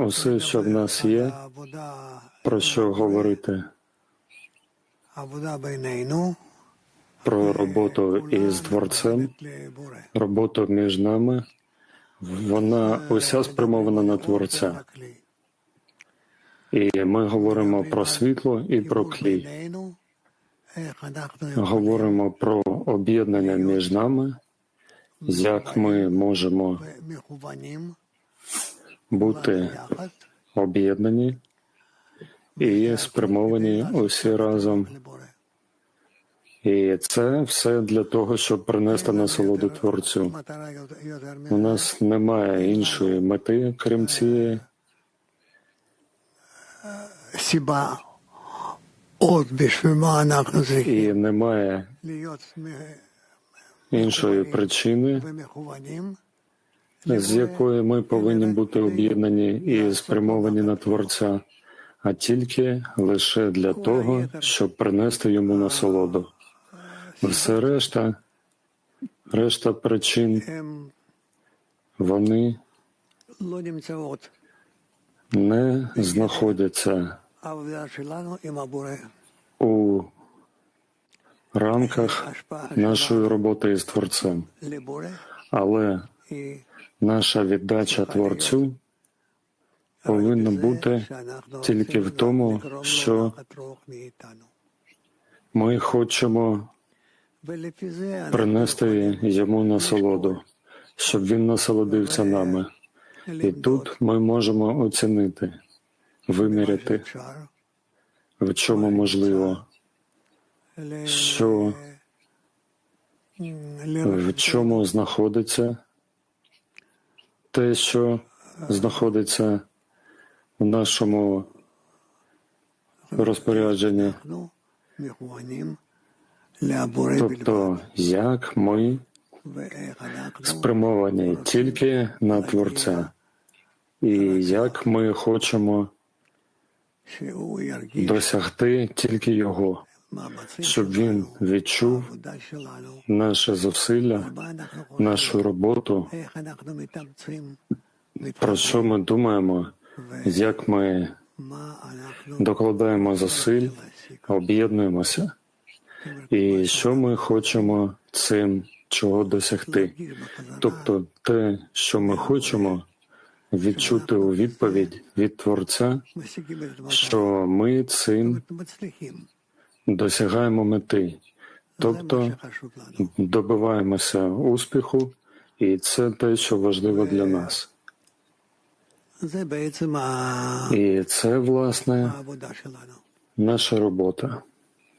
Усе, що в нас є, про що говорити, про роботу із творцем, роботу між нами, вона уся спрямована на творця. І ми говоримо про світло і про клей. Говоримо про об'єднання між нами, як ми можемо бути об'єднані і спрямовані усі разом. І це все для того, щоб принести насолоду творцю. У нас немає іншої мети, крім цієї. І немає іншої причини, з якою ми повинні бути об'єднані і спрямовані на Творця, а тільки лише для того, щоб принести йому насолоду. Все решта, решта причин вони не знаходяться у рамках нашої роботи із творцем, але Наша віддача Творцю повинна бути тільки в тому, що ми хочемо принести йому насолоду, щоб він насолодився нами. І тут ми можемо оцінити, виміряти, в чому можливо, що в чому знаходиться те, що знаходиться в нашому розпорядженні. Тобто, як ми спрямовані тільки на Творця, і як ми хочемо досягти тільки Його щоб він відчув наше зусилля, нашу роботу, про що ми думаємо, як ми докладаємо зусиль, об'єднуємося, і що ми хочемо цим чого досягти. Тобто, те, що ми хочемо. Відчути у відповідь від творця, що ми цим досягаємо мети, тобто добиваємося успіху, і це те, що важливо для нас. І це власне наша робота.